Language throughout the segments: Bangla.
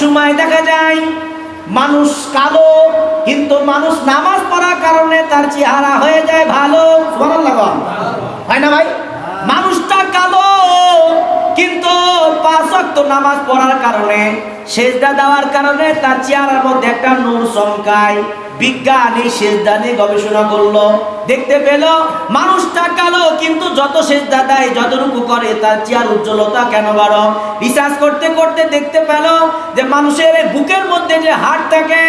সময় দেখা যায়, মানুষ কালো, কিন্তু মানুষ নামাজ পড়ার কারণে তার চেহারা হয়ে যায় ভালো। হয় না ভাই? মানুষটা কালো, কিন্তু নামাজ পড়ার কারণে, সেজদা দেওয়ার কারণে তার চেহারার মধ্যে একটা নূর চমকায়। বিজ্ঞান সেজদা নিয়ে গবেষণা করল। দেখতে পেল, মানুষটা কালো, কিন্তু যত সেজদা দেয়, যতটুকু করে, তার চেয়ার উজ্জ্বলতা কেন বাড়? রিসার্চ করতে করতে দেখতে পেল যে মানুষের বুকের মধ্যে যে হাড় থাকে,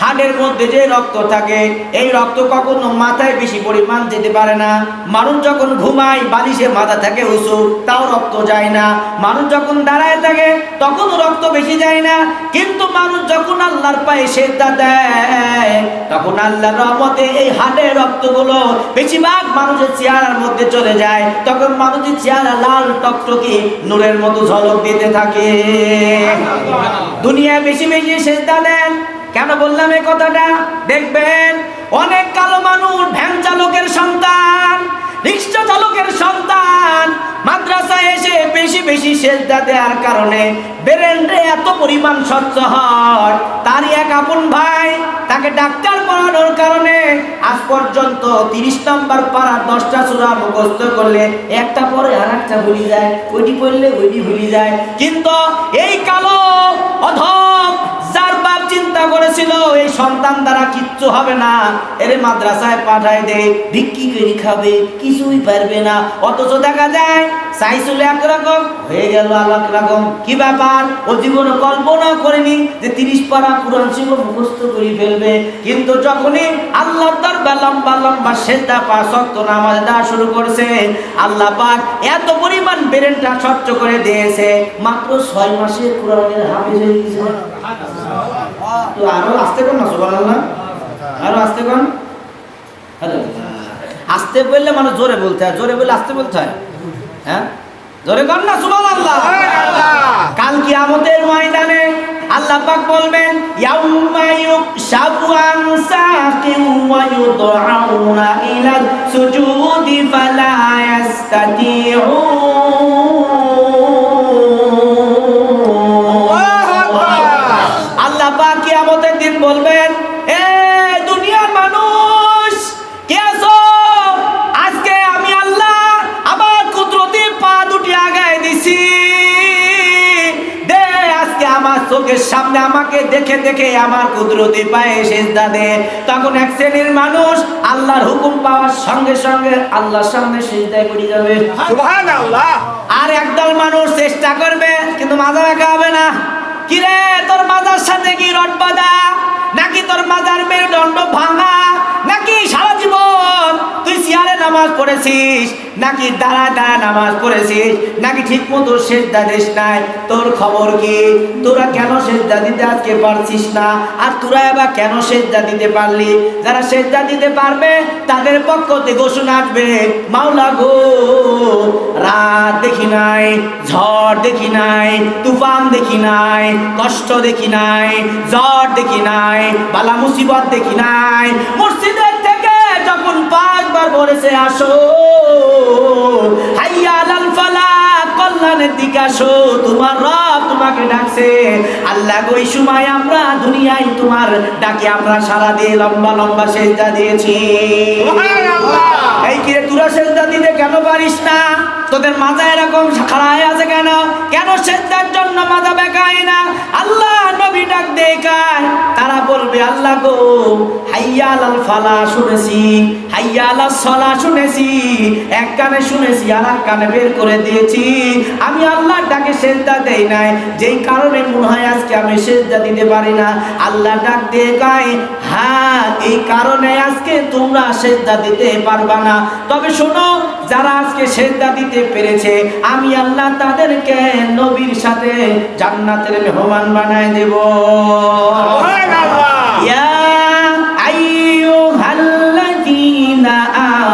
হাড়ের মধ্যে যে রক্ত থাকে, এই রক্ত কখনো মাথায় বেশি পরিমাণ যেতে পারে না। মানুষ যখন ঘুমায়, বালিশে মাথা থাকে উঁচু তাও রক্ত যায় না। মানুষ যখন দাঁড়ায় থাকে তখন রক্ত বেশি যায় না। কিন্তু মানুষ যখন আল্লাহর পায়ে সেজদা দেয় তখন আল্লাহর রহমতে এই হাড়ের রক্তগুলো বেশিরভাগ মানুষের চেহারার মধ্যে চলে যায়। তখন মানুষের চেহারা লাল টকটকি নূরের মতো ঝলক দিতে থাকে। দুনিয়ায় বেশি বেশি সেজদা দেন। কেন বললাম এই কথাটা? দেখবেন, অনেক কালো মানুষ, ভ্যান চালকের সন্তান, রিক্সা চালকের সন্তান, মাদ্রাসায় এসে বেশি বেশি সেজদা দেওয়ার কারণে বেরেন্ডে এত পরিমাণ স্বচ্ছ হয়। তারই এক আপন ভাই তাকে ডাক্তার আজ পর্যন্ত তিরিশ নম্বর পাড়া দশটা চূড়া মুখস্থ করলে একটা পরে আর একটা ভুলি যায়, ওইটি পড়লে ওইটি ভুলি যায়। কিন্তু এই কালো বাপ করেছিল এই সন্তান দ্বারা কিচ্ছু হবে না। এর মাদ্রাসায় পাঠায় দে, ভিক্ষি করে খাবে, কিছুই পারবে না। অথচ দেখা যায় চাইছিল একরকম হয়ে গেল আলাক রকম। কি ব্যাপার? ও জীবনে কল্পনা করেনি যে তিরিশ পারা কোরআন শিব মুখস্থ করে ফেলবে। কিন্তু যখনই আল্লাহ দরবার লম্বা লম্বা সেদ্ধা পা শক্ত নামাজ দেওয়া শুরু করছে, আল্লাহ পাক এত পরিমাণ ব্রেনটা স্বচ্ছ করে দিয়েছে। মাত্র ছয় মাসে কোরআনের হাফিজ হয়ে গেছে। তো আরও আসতে কোন সুবহানাল্লাহ আরও আসতে কোন আসতে বললে মানে জোরে বলতে হয়, জোরে বললে আসতে বলতে হয়। হ্যাঁ? জোরে কর না, সুবহানাল্লাহ। কাল কিয়ামতের ময়দানে আল্লাহ পাক বলবেন, ইয়াউমা ইউকশাফু আন সাকিন ইলা সুজুদি ফালা ইয়াস্তাতিউন। সামনে আমাকে দেখে দেখে আমার কুদরতি পায়ে সেজদা দে। তখন এক শ্রেণির মানুষ আল্লাহর হুকুম পাওয়ার সঙ্গে সঙ্গে আল্লাহর সামনে সেজদায় পড়ে যাবে। সুবহানাল্লাহ। আর একদল মানুষ চেষ্টা করবে কিন্তু মাজা রাখা হবে না। কিরে তোর মাজার সাথে কি রড বাঁধা? নাকি তোর মাজার মেরুদণ্ড ভাঙা? নাকি সারা জীবন চেয়ারে নামাজ পড়েছিস? নাকি দাঁড়া দাঁড়া নামাজ পড়েছিস? নাকি ঠিক মতো সেজদা দিস নাই? তোর খবর কি? তোরা কেন সেজদা দিতে আজকে পারছিস না? আর তোরা এবার কেন সেজদা দিতে পারলি? যারা সেজদা দিতে পারবে, তাদের পক্ষ থেকে ঘোষণা আসবে, মাওলা গো, রাত দেখি নাই, ঝড় দেখি নাই, তুফান দেখি নাই, কষ্ট দেখি নাই, জ্বর দেখি নাই, বালা মুসিবত দেখি নাই যখন পাঁচবার বলেছে আসো হাইয়া লাল ফালা কল্যাণের দিকে আসো তোমার রব তোমাকে ডাকছে। আল্লাহ গো সময় আমরা দুনিয়ায় তোমার ডাকে আমরা সারা দিয়ে লম্বা লম্বা সেজদা দিয়েছি। সুবহানাল্লাহ। এই কিরে তোরা সেজদা দিতে কেন পারিস না? তোদের মাজা এরকম খাড়ায় আছে কেন? কেন সেজদার জন্য মাজা বেকায় না? আল্লাহ গো ফালা শুনেছি সলা শুনেছি, এক কানে শুনেছি আর এক কানে বের করে দিয়েছি। আমি আল্লাহর ডাকে সেজদা দেই নাই, যেই কারণে মনে হয় আজকে আমি সেজদা দিতে পারি না। আল্লাহ ডাক দিয়ে হ্যাঁ এই কারণে আজকে তোমরা সেজদা দিতে পারবা না। তবে শোনো, যারা আজকে সেজদা দিতে পেরেছে, আমি আল্লাহ তাদেরকে নবীর সাথে জান্নাতের মেহমান বানায় দেব।